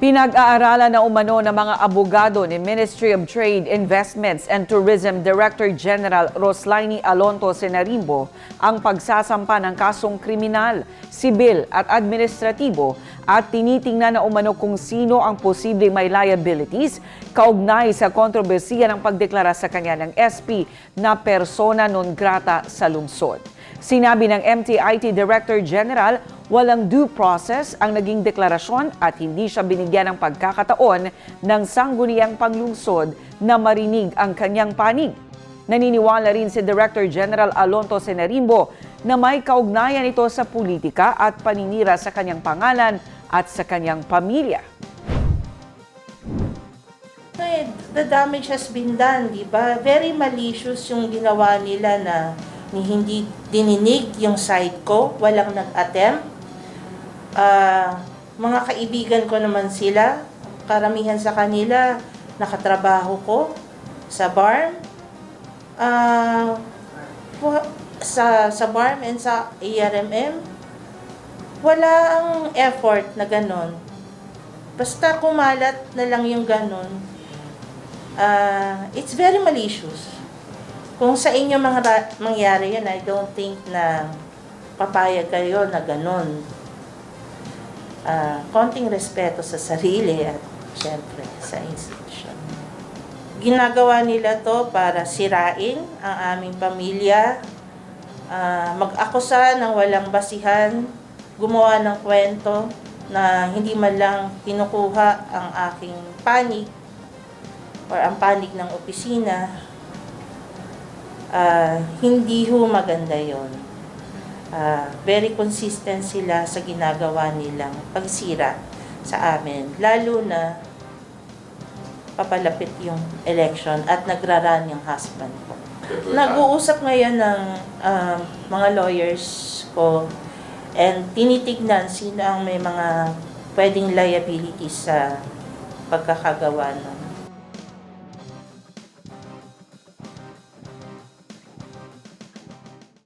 Pinag-aaralan na umano ng mga abogado ni Ministry of Trade, Investments and Tourism Director General Roslaini Alonto Senarimbo ang pagsasampa ng kasong kriminal, sibil at administratibo at tinitingnan na umano kung sino ang posibleng may liabilities kaugnay sa kontrobersiya ng pagdeklara sa kanya ng SP na persona non grata sa lungsod. Sinabi ng MTIT Director General, walang due process ang naging deklarasyon at hindi siya binigyan ng pagkakataon ng sangguniang panglungsod na marinig ang kanyang panig. Naniniwala rin si Director General Alonto Senarimbo na may kaugnayan ito sa politika at paninira sa kanyang pangalan at sa kanyang pamilya. The damage has been done, di ba? Very malicious yung ginawa nila na ni hindi dininig yung side ko, walang nag-attempt. Ah, mga kaibigan ko naman sila, karamihan sa kanila, nakatrabaho ko sa barn, ah, wa- sa, sa barn and sa ARMM. Wala ang effort na ganon. Basta kumalat na lang yung ganon, ah, it's very malicious. Kung sa inyo mga mangyari yun, I don't think na papayag kayo na ganon. Ah, konting respeto sa sarili at syempre sa institution. Ginagawa nila to para sirain ang aming pamilya, ah, mag-akusa ng walang basihan, gumawa ng kwento na hindi man lang kinukuha ang aking panig or ang panig ng opisina, ah, hindi ho maganda yon. Ah, very consistent sila sa ginagawa nilang pagsira sa amin. Lalo na papalapit yung election at nagraran yung husband ko. Nag-uusap ngayon ng ah, mga lawyers ko and tinitignan sino ang may mga pwedeng liabilities sa pagkakagawa ng